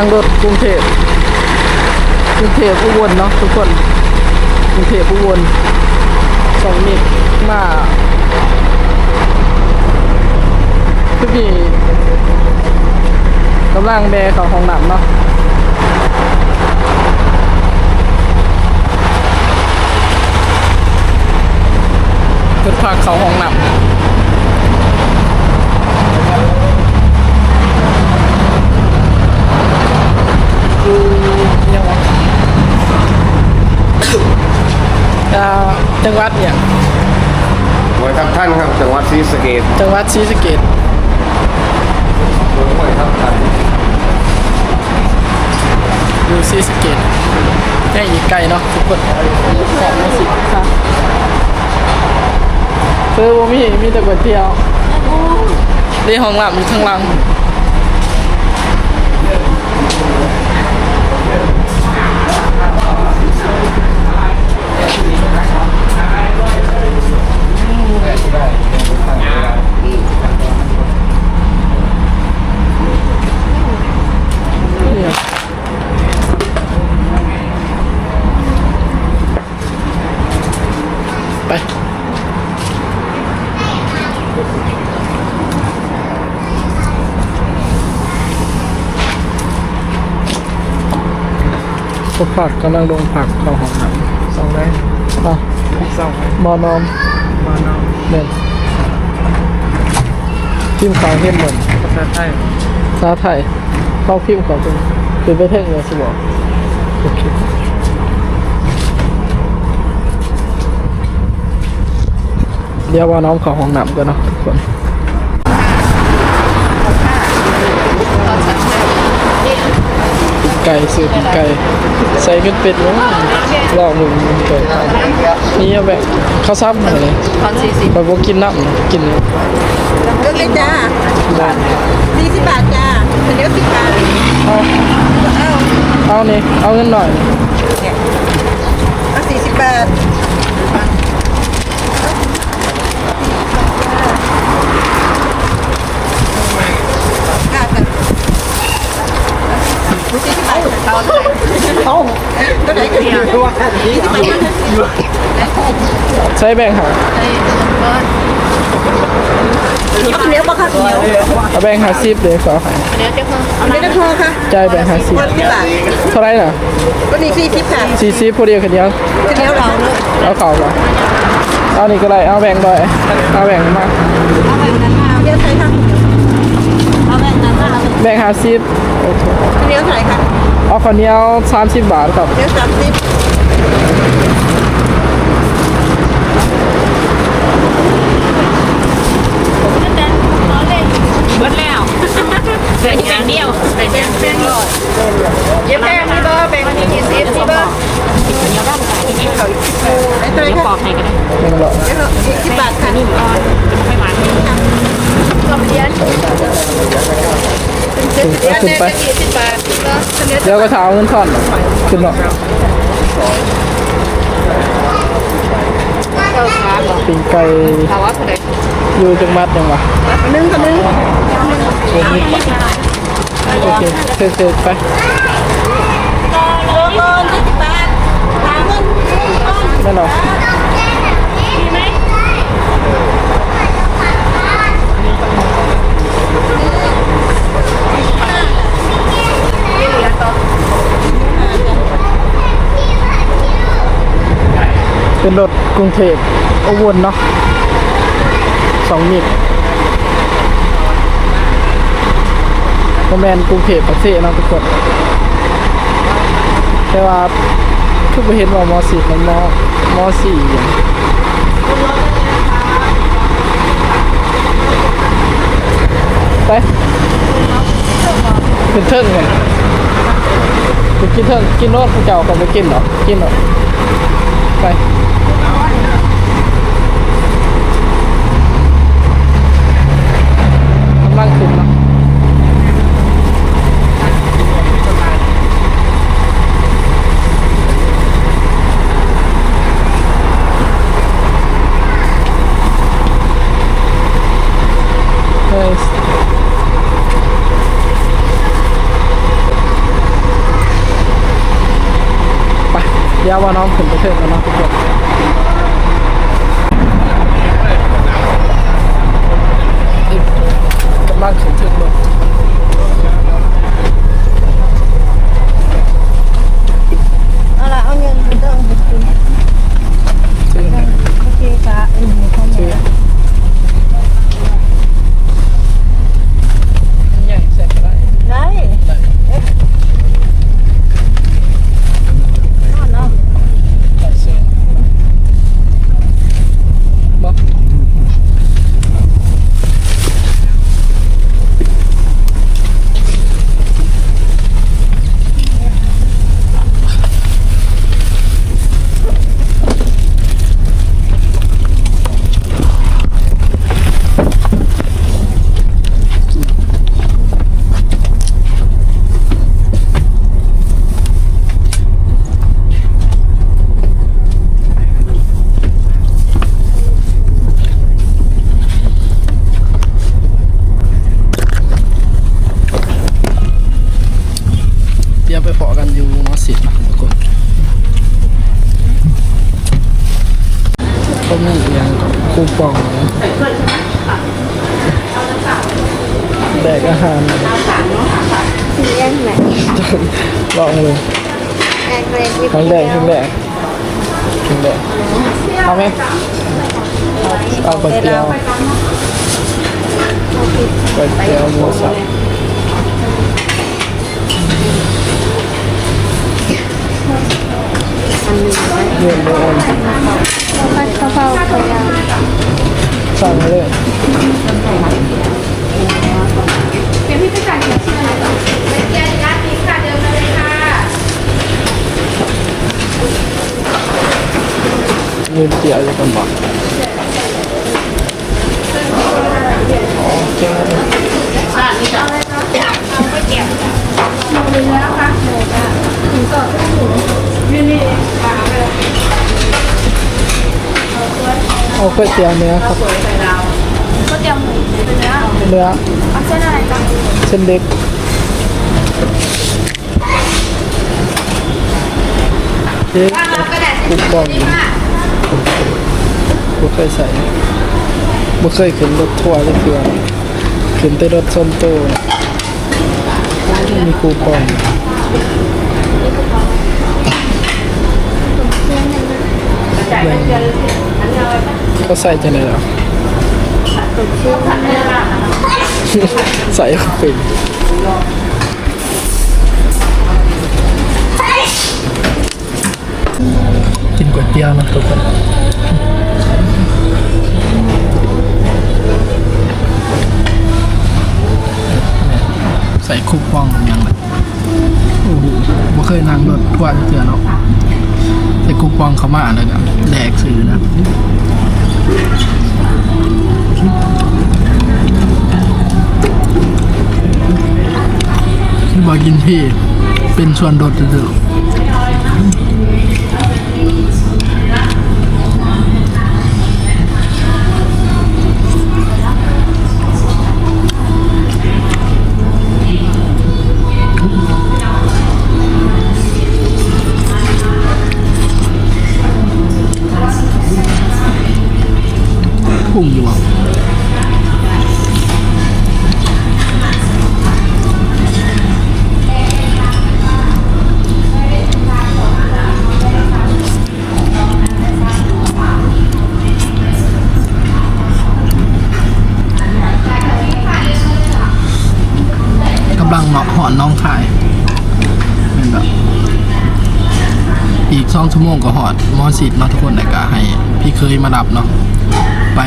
นั่งรถกรุงเทพกรุงเทพอุบลเนาะทุกคนกรุงเทพอุบลสองนิดมาทุกทีกำลังแบกขาห้องหน้ำเนาะจุดพักเขาห้องหน้ำ อยู่ยังวะอ่าจังหวัดเนี่ยหน่วยทัพท่านครับจังหวัดศรีสะเกษจังหวัดศรีสะเกษหน่วยทัพท่านอยู่ศรีสะเกษแค่อีกไกลเนาะทุกคนแปดมาสิบค่ะเพื่อว่ามีมีแต่ก๋วยเตี๋ยวนี่ห้องหลับอยู่ข้างหล่าง ผักกำลังลงผักเข้าห้องน้ำสองได้อะสองมอนอมมานาะเด่นพิมพ์ขาวเข้มเหมือนภาษาไทยภาษาไทยเข้าพิมพ์ขาวเป็นเป็นไปเท่งเลยสิบอกโอเคเดี๋ยวว่าน้องเขอห้องน้ำกันเนาะทุกคนไก่ซื้อปีไก่ ใส่เป็นเป็ดวะลองมึงมึงเกิดนี่เอาแบบข้าวซ้ำอะไรตอนสี่สิบไปบอกกินน้ำนะกินเลือกเลยจ้าได้สี่สิบบาทจ้าเป็นเดียวสิบบาทเอาเอาเอานี่เอาเงินหน่อยเอาสี่สิบบาทค่ะค่ะ สี่สิบบาทเอาเท่าไหร่เอาเท่าไหร่กันเนี่ยสี่สิบบาทใช้แบ่งหาเอาเนี้ยบ่ค่ะเนี้ยเอาแบ่งหาซิปเดี๋ยวขอหาเอาเนี้ยจะพอค่ะจ่ายแบ่งหาซิปคนที่บเท่าไรน่ะก็นี่สี่สิบค่ะสี่ซิปพอดีกันเดียวจะเนี้ยเราเนอะเอาเข่าก่อนเอานี่ก็ได้เอาแบ่งบ่อยเอาแบ่งมาเอาแบบนั้นมาเนี้ยใส่ค่ะเอาแบบนั้นมาแบ่งหาซิ ปโอเคเนี้ยใส่ค่ะเอาข้าวเหนียวสามสิบบาทครับเนี้ยสามสิบ เบิดแล้วเหลืออย่างเดียวเหลืออย่างเดียว เย็บแป้งนี่เบอร์แป้งนี่ยี่สิบนี่เบอร์ ไอ้ตัวนี้ เดี๋ยวป ค่ะ อกให้ก็ได้ แบ่งละ เดี๋ยวยี่สิบบาทค่ะนี่ ก่อนไม่หวาน ก็เพี้ยน ขึ้นไปขึ้นไป ยี่สิบบาทก็เนี้ย เดี๋ยวก็ถามเอาเงินทอนขึ้นหรอกเข้าขาบอกปีกไก่เราว่าเท่าไหร่อยู่จังหวัดยังวะนึ่งกับนึ่งโอเคเสร็จๆไปโลโลยี่เนแน่นอ นเป็นรถกรุงเทพอุบลเนาะสองมิตรโมแมนกรุงเทพประเทศเนาะทุกคน แต่ว่าคือไปเห็นว่ามสี่มันมมสี่อย่างไปเป็นเทิงไงไปกินเทิงกินนดพระเจ้าก็ไปกินเหรอกินเหรอไปกำลังขึ้นเนาะเฮ้ย วว่าน้องขึ้นไปเทิดแล้วนาะทุกคนกำลังขึ้นถึงเลยเอาละเอาเงินไปเติมไปกินซื้อให้โอเคค่ะอืมเขา ซื้อใหญ่แสบก็ได้ ได้ ได้ นอนเนาะ ได้ซื้อบอก เดี๋ยวไปพอกันอยู่มอสิตนะทุกคนก็มีอหย่างกับคูปองนะแดกอาหาร เลี้ยงไหน ลองเลย แอกเลยที่ ครั้งแรกครั้งแรกครั้งแรก เอาไหมเอาก๋วยเตี๋ยวก๋วยเตี๋ยวหมูสับเรื่องเรื่องพัดกะเพราไข่ดาวสั่งมาเลย เป็นพี่พิการเดียวเชื่อเลยเหรอเป็นเกียร์ยัดพิการเดิมเลยค่ะ มีเตี๋ยวอยู่กันบ่โอเคเอาก๋วยเตี๋ยวเนื้อครับก็เตรียมหมูเป็นเนื้อเนื้อเอาเส้นอะไรจ๊ะเส้นเล็กเจ๊กุกบอง บุเคยใส่บุเคยขึ้นรถทัวร์เลยเพื่อนขึ้นแต่รถส้มโตมีคูปองเขาใส่จะไหนหรอใส่เข้าไปกินก๋วยเตี๋ยวนะทุกคน ใส่คุกป้องยังแบบโอ้โหไม่เคยนั่งรถทั่วร์เถื่อเนาะใส่คุกป้องเขามาเลยนะแดกซื้อนะบอกกินพี่ เป็นส่วนลดเดือ อนน้องคายเป็นแบบอีกสองชั่วโมงก็หอดมอสิทธิ์เนาะทุกคนแต่ก็ให้ พี่เคยมาดับเนาะไป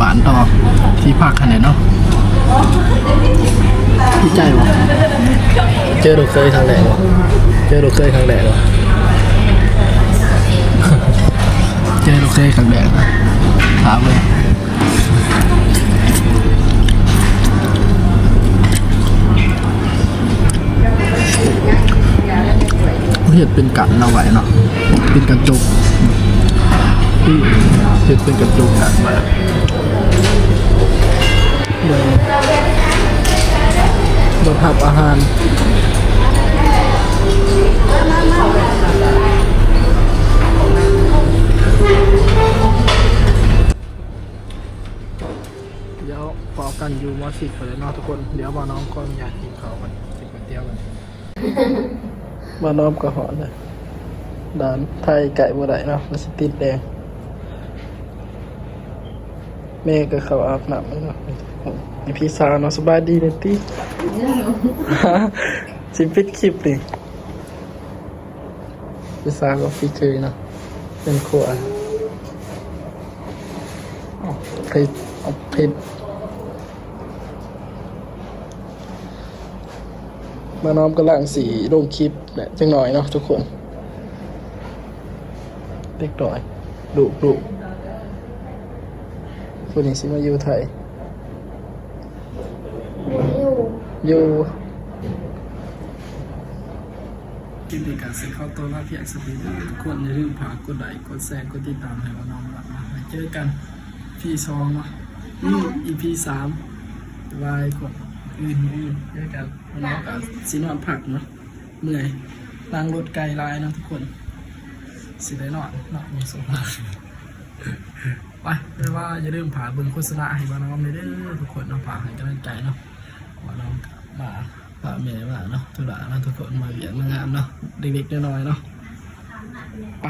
บ้านต่อที่พักคะแนนเนาะพี่ใจวะเจอเราเคยทางไหนวะเจอเราเคยทางไหนวะเจอเราเคยครั้งแรกนะถามเลย เห็ดเป็นกันเอาไว้เนาะเป็นกระจกเห็ดเป็นกระจกกัะมาเดี๋ยวเราทำอาหารเดี๋ยวพอกันอยู่มอสิกไปเลยเนาะทุกคน เดี๋ยวมาน้องก็อยากกินเขาวกันกินก๋วยเตี๋ยวกัน มาน้อมก็หอนเลยด่านไทยไก่บัวได้เนาะมันสิติดแดงแม่ก็เขาอาบน้ำแล้วเนาะมีพี่สาวเนาะสบายดีเลยติสิปิดคลิปดิพี่สาวก็พี่เคยเนาะเป็นครัวเอาเพชรเอาเพชร มาน้อมกำลังสีลงคลิปแหละจังหน่อยเนาะทุกคนเล็กหน่อยดุดุคนนี้สิมาอยู่ไทยอยู่กินดีกันสิเข้าตัวลาเพียงสปีดทุกคนอย่าลืมฝากกดไลค์กดแชร์กดติดตามให้ว่าน้องรักนะมาเจอกันพี่สองเนาะนี่อีพีสามวายกด อื่นอื่นเจอกันวันน้องกับสีนอนผักเนาะเหนื่อยล้างรถไกลลายเนาะทุกคนสิได้นอนนอนมีสมาธิไปไม่ว่าอย่าลืมผ่าเบิ่งโฆษณาให้บ้านน้องเลยเด้อทุกคนเนาะผ่าให้กำลังใจเนาะว่าน้องกลับมาพาแม่มาเนาะทุกหลานเนะทุกคนมาเวียนมางามเนาะเด็กๆน้อยๆเนาะไป